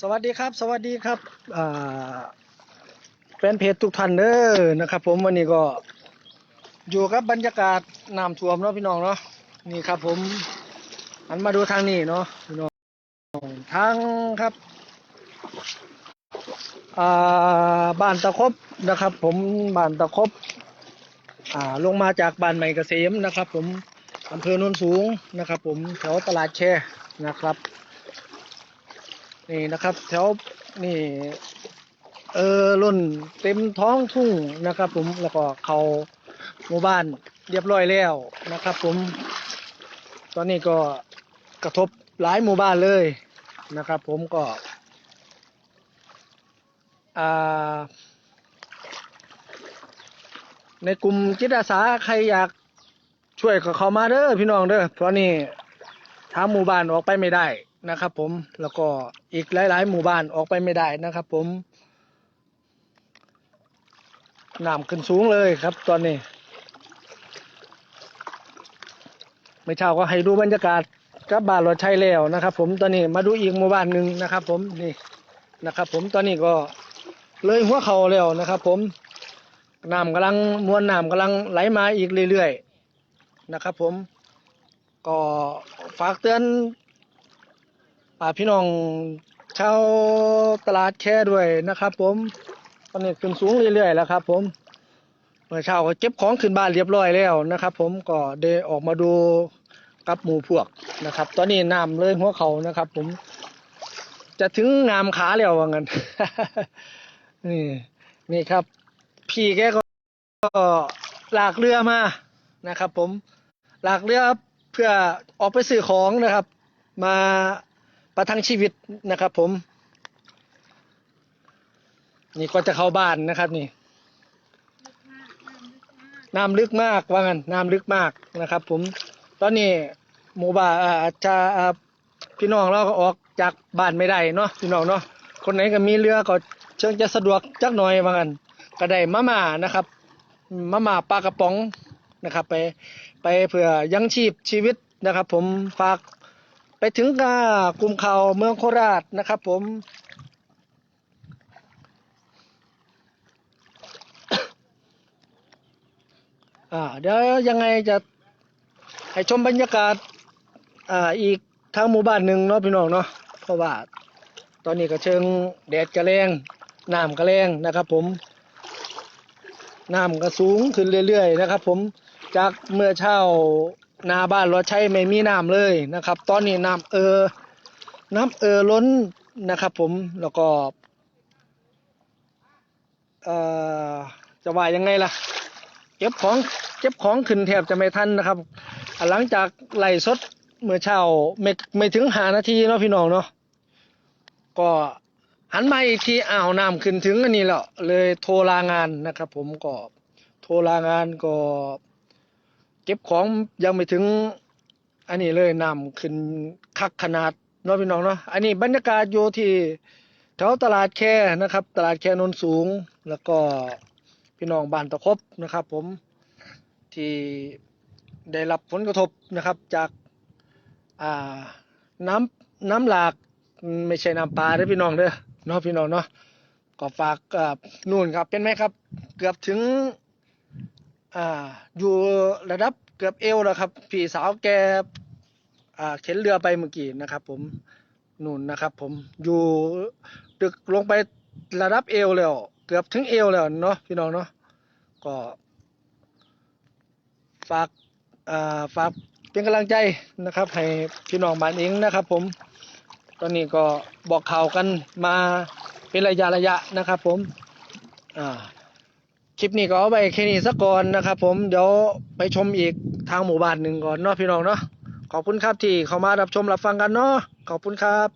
สวัสดีครับ สวัสดีครับแฟนเพจทุกท่านเด้อนะครับ ผมวันนี้ก็อยู่กับบรรยากาศน้ำท่วมเนาะพี่น้องเนาะนี่ครับ ผมหันมาดูทางนี้เนาะพี่น้องทางครับบ้านตะคบนะครับ ผมบ้านตะคบลงมาจากบ้านใหม่เกษมนะครับ ผมอำเภอโนนสูงนะครับ ผมแถวตลาดแช่นะครับ นี่นะครับ แถวนี่เออรุ่นเต็มท้องทุ่งนะครับ ผมแล้วก็เขาหมู่บ้านเรียบร้อยแล้วนะครับ ผม ตอนนี้ก็กระทบหลายหมู่บ้านเลยนะครับ ผมก็อาในกลุ่มจิตอาสาใครอยากช่วยก็เข้ามาเด้อพี่น้องเด้อเพราะนี่ทางหมู่บ้านออกไปไม่ได้ นะครับ ผมแล้วก็อีกหลาย ๆ หมู่บ้านออกไปไม่ได้นะครับ ผมน้ำขึ้นสูงเลยครับ ตอนนี้ไม่เช้าก็ให้ดูบรรยากาศกับบ้านรถชัยแล้วนะครับ ผมตอนนี้มาดูอีกหมู่บ้านหนึ่งนะครับ ผมนี่นะครับ ผมตอนนี้ก็เลยหัวเขาแล้วนะครับ ผมน้ำกำลังมวลน้ำกำลังไหลมาอีกเรื่อยๆนะครับ ผมก็ฝากเตือน อ่าพี่น้องชาวตลาดแค่ด้วยนะครับ ผมตอนนี้ขึ้นสูงเรื่อยๆแล้วครับ ผมเมื่อเช้าก็เก็บของขึ้นบ้านเรียบร้อยแล้วนะครับ ผมก็ได้ออกมาดูกับหมูพวกนะครับ ตอนนี้น้ำเลยหัวเขานะครับ ผม จะถึงงามขาแล้วว่างั้นนี่นี่ครับ พี่แกก็ลากเรือมานะครับ ผมลากเรือเพื่อออกไปซื้อของนะครับ มา ประทังชีวิตนะครับ ผม นี่ก็จะเข้าบ้านนะครับ นี่ น้ำลึกมากว่างั้นน้ำลึกมากนะครับ ผม ตอนนี้หมู่บ้านอาจะพี่น้องเราก็ออกจากบ้านไม่ได้เนาะพี่น้องเนาะคนไหนก็มีเรือก็เชิงจะสะดวกจักหน่อยว่างั้นก็ได้มาม่านะครับมาม่าปลากระป๋องนะครับ ไปไปเพื่อยังชีพชีวิตนะครับ ผมฝาก ไปถึงกากลุ่มข่าวเมืองโคราชนะครับ ผม อ่าเดี๋ยวยังไงจะให้ชมบรรยากาศ อ่าอีกทางหมู่บ้านหนึ่งเนาะพี่น้องเนาะเพราะว่าตอนนี้ก็เชิงแดดกระแรงน้ำกระแรงนะครับ ผมน้ำก็สูงขึ้นเรื่อยๆนะครับ ผมจากเมื่อเช้า หนาบ้านเราใช้ไม่มีน้ำเลยนะครับ ตอนนี้น้ำเออ น้ำเออล้นนะครับ ผมแล้วก็เอ่อจะว่ายังไงล่ะ เก็บของเก็บของขึ้นแทบจะไม่ทันนะครับ หลังจากไล่สดเมื่อเช้าไม่ไม่ถึงหานาทีเนาะพี่น้องเนาะก็หันมาอีกทีอ้าวน้ำขึ้นถึงอันนี้แล้วเลยโทรลางานนะครับ ผมก็โทรลางานก็ เก็บของยังไม่ถึง อันนี้เลยน้ำขึ้นคักขนาดเนาะพี่น้องเนาะอันนี้บรรยากาศอยู่ที่แถวตลาดแค่นะครับ ตลาดแคโนนสูง แล้วก็พี่น้องบ้านตะครบนะครับ ผมที่ได้รับผลกระทบนะครับจากอ่าน้ำน้ำหลากไม่ใช่น้ำปลาเด้อพี่น้องเด้อเนาะพี่น้องเนาะก็ฝากนู่นครับเป็นไหมครับ เกือบถึง อ่า อยู่ระดับเกือบเอวแล้วครับ พี่สาวแกอ่าเข็นเรือไปเมื่อกี้นะครับ ผมนู่นนะครับ ผมอยู่ดึกลงไประดับเอวแล้ว เกือบถึงเอวแล้วเนาะพี่น้องเนาะก็ ฝากอ่าฝากเป็นกำลังใจนะครับ ให้พี่น้องบ้านเองนะครับ ผม ตอนนี้ก็บอกข่าวกันมาเป็นระยะระยะนะครับ ผม อ่า คลิปนี้ก็เอาไปแค่นี้สักก่อนนะครับผมเดี๋ยวไปชมอีกทางหมู่บ้านหนึ่งก่อนเนาะพี่น้องเนาะขอบคุณครับที่เข้ามารับชมรับฟังกันเนาะขอบคุณครับ